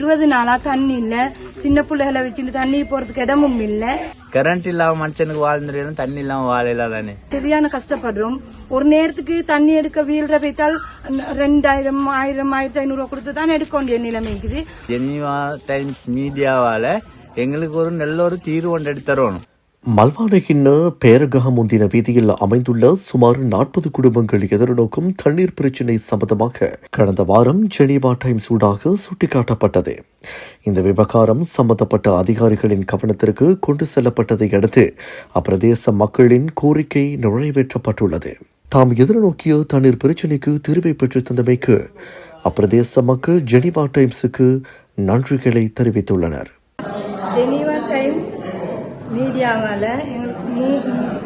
இருபது நாளா தண்ணி இல்ல. சின்ன பிள்ளைகளை வச்சுட்டு தண்ணி போறதுக்கு இடமும் இல்ல. கரண்ட் இல்லாம மனுஷனுக்கு வாழ்ந்துடும் தண்ணி இல்லாம வாழையில தானே. சரியான கஷ்டப்படுறோம். ஒரு நேரத்துக்கு தண்ணி எடுக்க வீழ்ற போயிட்டால் ரெண்டாயிரம் ஆயிரம் ஆயிரத்தி ஐநூறு கொடுத்து தான் எடுக்க வேண்டிய நிலைமை இருக்குது. ஜெனீவா டைம்ஸ் மீடியாவால எங்களுக்கு ஒரு நல்ல ஒரு தீர்வு ஒன்று எடுத்து மல்வானகின்ன மல்வானையின் பேரகா முந்தின வீதியில் அமைந்துள்ள சுமார் நாற்பது குடும்பங்கள் எதிர்நோக்கும் தண்ணீர் பிரச்சினை சம்பந்தமாக கடந்த வாரம் ஜெனீவா டைம்ஸ் ஊடாக சுட்டிக்காட்டப்பட்டது. இந்த விவகாரம் சம்பந்தப்பட்ட அதிகாரிகளின் கவனத்திற்கு கொண்டு செல்லப்பட்டதை அடுத்து அப்பிரதேச மக்களின் கோரிக்கை நிறைவேற்றப்பட்டுள்ளது. தாம் எதிர்நோக்கிய தண்ணீர் பிரச்சினைக்கு தீர்வை பெற்று தந்தமைக்கு அப்பிரதேச மக்கள் ஜெனீவா டைம்ஸுக்கு நன்றிகளை தெரிவித்துள்ளனர். மீடியாவால எங்களுக்கு மூ-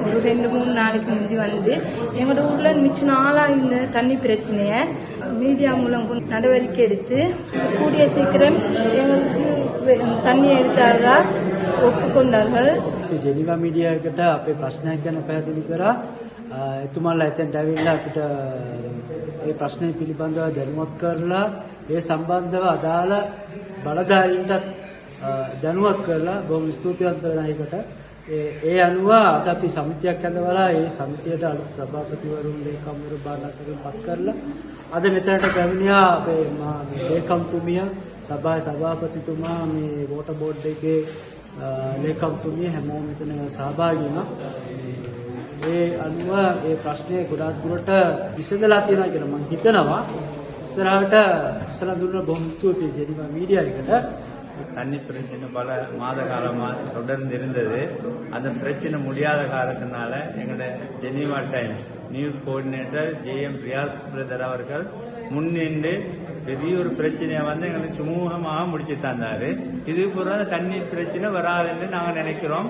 ஒரு ரெண்டு மூணு நாளைக்கு முந்தி வந்து எங்களோட ஊர்ல மிச்ச நாளா இந்த தண்ணி பிரச்சனைய மீடியா மூலம் கொண்டு நடவடிக்கை எடுத்து கூடிய சீக்கிரம் எங்களுக்கு வெ- தண்ணி எடுத்தாரா ஒப்புக்கொண்டார்கள் අපි ජෙනිවා මීඩියා එකට අපේ ප්‍රශ්නයක් ගැන පැහැදිලි කරා අ, එතුමාලා එතෙන්ට ඇවිල්ලා අපිට ඒ ප්‍රශ්නය පිළිබඳව දැනුවත් කරලා ඒ සම්බන්ධව අදාළ බලධාරීන්ටත් අ, දැනුවත් කරලා බොහොම ස්තුතිවන්ත වෙනවා ඒකට ඒ ඒ අනුව අද අපි සමිතියක් ඇඳවලා ඒ සමිතියට අලුත් සභාපතිවරුන් ලේකම්වරු බාරගන්න පත් කරලා අද මෙතනට පැමිණියා අපේ මා ලේකම්තුමිය සභාවේ සභාපතිතුමා මේ වෝටර් බෝඩ් එකේ අ, ලේකම්තුමිය හැමෝම මෙතන සහභාගී වුණා. ඒ අනුව ඒ ප්‍රශ්නය ගොඩාක් දුරට විසඳලා තියෙනවා කියලා මම හිතනවා. ඉස්සරහට ඉස්සර දුන්න බොහොම ස්තුතියි ජෙනිවා මීඩියා එකට. தண்ணி பிரச்சனை பல மாத காலமாக தொடர்ந்து இருந்தது. அந்த பிரச்சனை முடியாத காலத்தினால எங்களோட Geneva time news coordinator J M Riyas brother அவர்கள் முன்னின்று பெரிய ஒரு பிரச்சனையை வந்து எங்களுக்கு சுமூகமாக முடிச்சு தந்தாரு. இது பூரா தண்ணீர் பிரச்சனை வராதுன்னு நாங்கள் நினைக்கிறோம்.